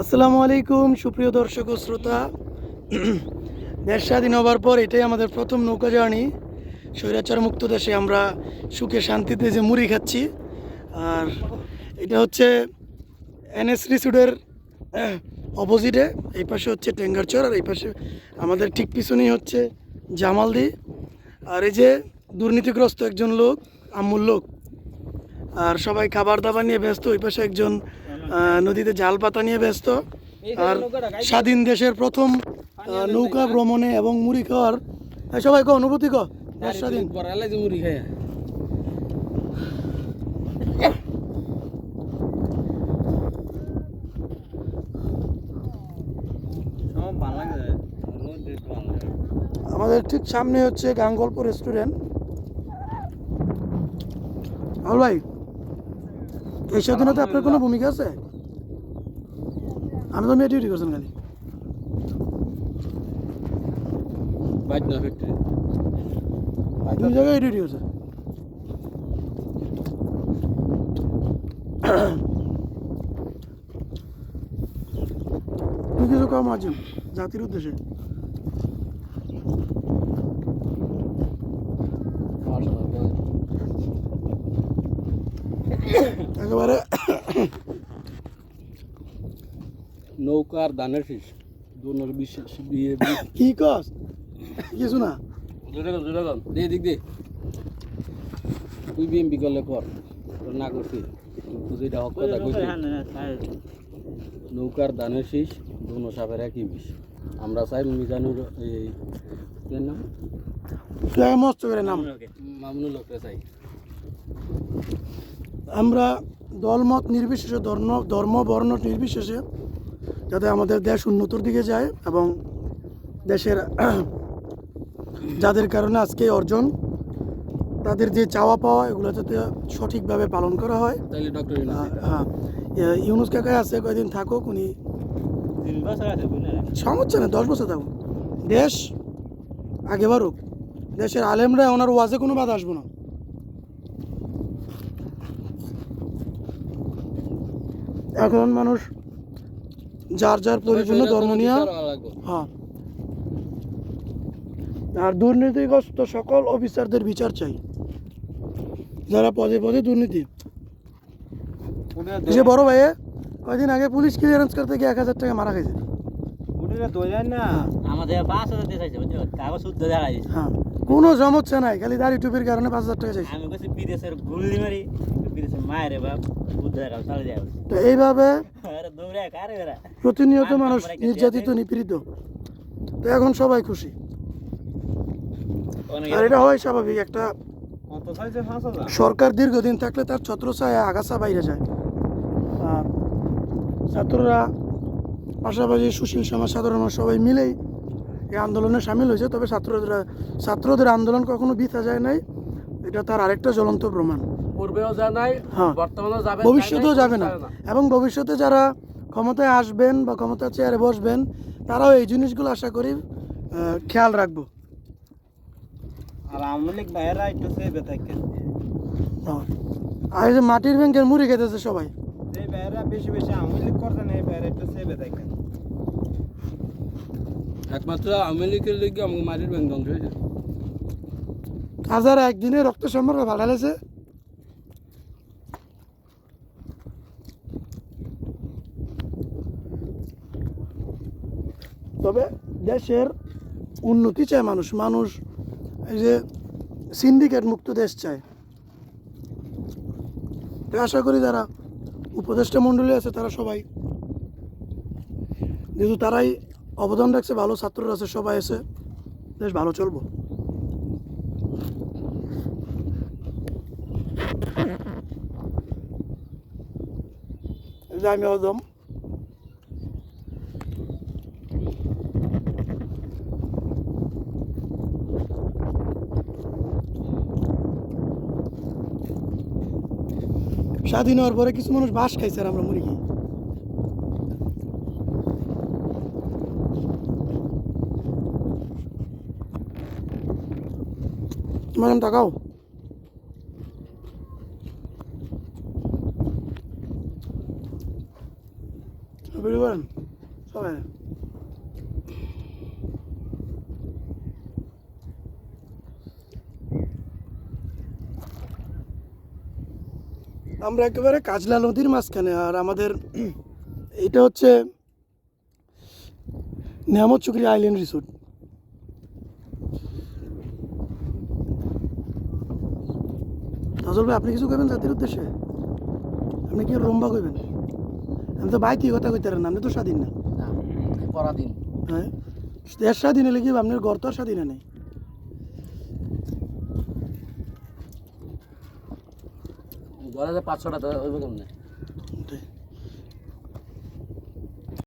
আসসালামু আলাইকুম, সুপ্রিয় দর্শক ও শ্রোতা। দেশ স্বাধীন হবার পর এটাই আমাদের প্রথম নৌকা জার্নি। স্বৈরাচার মুক্ত দেশে আমরা সুখে শান্তিতে যে মুড়ি খাচ্ছি, আর এটা হচ্ছে এনএস রিসুডের অপোজিটে। এই পাশে হচ্ছে টেঙ্গারচর আর এই পাশে আমাদের ঠিক পিছনেই হচ্ছে জামালদি। আর এই যে দুর্নীতিগ্রস্ত একজন লোক আম্মুল লোক, আর সবাই খাবার দাবার নিয়ে ব্যস্ত, ওই পাশে একজন নদীতে জাল পাতা নিয়ে ব্যস্ত। আর স্বাধীন দেশের প্রথম নৌকা ভ্রমণে এবং মুড়ি খাওয়ার এই সবাই কো, অনুভূতি কো আমাদের ঠিক সামনে হচ্ছে গাঙ্গল্প রেস্টুরেন্ট ভাই এই স্বাধীনতা আপনার কোনো ভূমিকা আছে? আমি তো মেয়ে ডিউটি করছেন খালি। দুই জায়গায় ডিউটি করছে তুই কিছু কম আছেন জাতির উদ্দেশ্যে। একেবারে নৌকার দানের শীষ দুনোর বিশেষ বিয়ে কি কস? কিছু না। দুটাগন দুটাগন দে দিক দে। তুই বিএমপি করলে কর। তোর না করছি। তুই যেটা হক কথা কইছি। নৌকার দানের শীষ দুনো সাপের একই বিষ। আমরা চাই মিজানুর এই নাম? মস্ত করে নাম। মামুনুল চাই। আমরা দলমত নির্বিশেষে ধর্ম ধর্ম বর্ণ নির্বিশেষে যাতে আমাদের দেশ উন্নতর দিকে যায় এবং দেশের যাদের কারণে আজকে অর্জন তাদের যে চাওয়া পাওয়া এগুলো যাতে সঠিকভাবে পালন করা হয়। হ্যাঁ। ইউনুস কাকাই আছে কয়দিন থাকুক উনি সমস্যা না দশ বছর থাকুক। দেশ আগে বাড়ুক। দেশের আলেমরা ওনার ওয়াজে কোনো বাধা আসব না। এখন মানুষ যার যার পরিপূর্ণ ধর্ম নিয়ে হ্যাঁ। আর দুর্নীতিগ্রস্ত সকল অফিসারদের বিচার চাই। যারা পদে পদে দুর্নীতি। যে বড় ভাইয়ে কয়দিন আগে পুলিশ ক্লিয়ারেন্স করতে গিয়ে এক হাজার টাকা মারা গেছে আমাদের পাঁচ হাজার হ্যাঁ। কোনো সমস্যা নাই খালি দাড়ি টুপির কারণে পাঁচ হাজার টাকা চাইছে। আমি বিদেশের গুল্লি মারি বিদেশের মায়ের বাপ বুদ্ধ দেখা চালে যায় তো এইভাবে আরে দৌড়ে কারে বেড়া? প্রতিনিয়ত মানুষ নির্যাতিত নিপীড়িত। তো এখন সবাই খুশি। আর এটা হয় স্বাভাবিক একটা সরকার দীর্ঘদিন থাকলে তার ছত্র ছত্রছায়া আগাছা বাইরে যায়। আর ছাত্ররা পাশাপাশি সুশীল সমাজ সাধারণ মানুষ সবাই মিলেই এই আন্দোলনে সামিল হয়েছে তবে ছাত্রদের ছাত্রদের আন্দোলন কখনো বৃথা যায় নাই। এটা তার আরেকটা জ্বলন্ত প্রমাণ। পূর্বেও নাই হ্যাঁ। ভবিষ্যতেও যাবে না। এবং ভবিষ্যতে যারা ক্ষমতায় আসবেন বা ক্ষমতার চেয়ারে বসবেন তারাও এই জিনিসগুলো আশা করি খেয়াল রাখব। আর আমলিক ভাইয়েরা একটু সেবে থাকে হ্যাঁ। আর এই যে মাটির ব্যাংকের মুড়ি খেতেছে সবাই। এই ভাইয়েরা বেশি বেশি আমলিক করতে না এই ভাইয়েরা একটু সেবে থাকে একমাত্র আওয়ামী লীগের লিগে আমাকে মাটির ব্যাংক ধ্বংস হয়েছে হাজার একদিনে রক্ত সম্পর্ক ভাড়ালেছে তবে দেশের উন্নতি চায় মানুষ। মানুষ এই যে সিন্ডিকেট মুক্ত দেশ চায়। তো আশা করি যারা উপদেষ্টা মণ্ডলী আছে, তারা সবাই। যেহেতু তারাই অবদান রাখছে, ভালো ছাত্ররা আছে, সবাই আছে। বেশ ভালো চলবো। আমি অদম স্বাধীন হওয়ার পরে কিছু মানুষ বাস খাইছে আর আমরা মুড়ি ম্যাডাম তাকাও সবাই আমরা একেবারে কাজলা নদীর মাঝখানে, আর আমাদের এটা হচ্ছে নিয়ামত চুকরি আইল্যান্ড রিসোর্ট ভাই আপনি কিছু কইবেন জাতির উদ্দেশ্যে? আপনি কি রম্বা কইবেন? আমি তো ভাই কি কথা কইতে পারেন আপনি তো স্বাধীন না। পরাধীন। হ্যাঁ? দেশ স্বাধীন হলে কি আপনার গর্ত স্বাধীন নেই। যে পাঁচশো টাকা ওইভাবে কেমনে